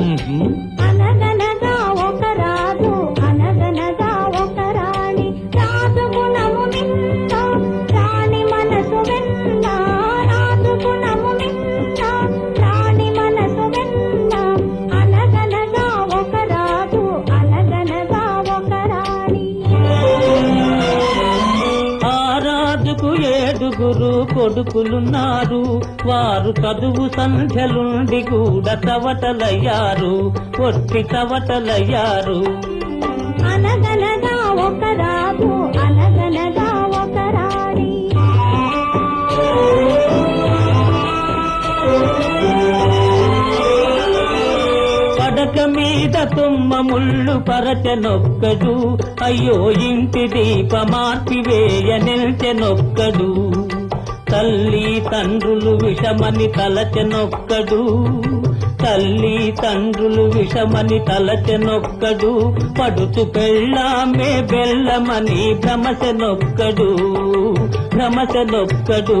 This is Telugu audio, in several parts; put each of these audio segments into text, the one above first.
嗯。哼 నలుగురు కొడుకులున్నారు. వారు చదువు సంధ్యలుండి కూడా చవటలయ్యారు. ఒట్టి చవటలయ్యారు. అనగనగా ఒక రాజు అనగనగా ఒక రాణి. పడక మీద తుమ్మ ముళ్ళు పరచనొక్కడు అయ్యో ఇంటి దీప మార్పివేయ నిల్చెనొక్కడు తల్లి తండ్రులు విషమని తలచెనొక్కడు. తల్లి తండ్రులు విషమని తలచెనొక్కడు. పడుచు పెళ్ళామే బెల్లమని భ్రమసెనొక్కడు భ్రమసెనొక్కడు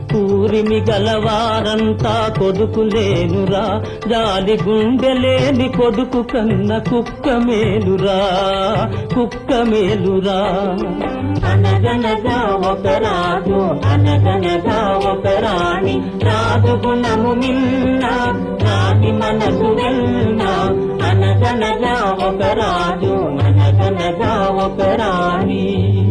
ఊరిమి గలవారంతా కొడుకులేనురా జాలి గుండెలేని కొడుకు కన్న కుక్క మేలురా కుక్క మేలురా అనగనగా ఒక రాజు అనగనగా ఒక రాణి. రాజు గుణము మిన్న రాణి మనసు వెన్న. అనగనగా ఒక రాజు అనగనగా ఒక రాణి.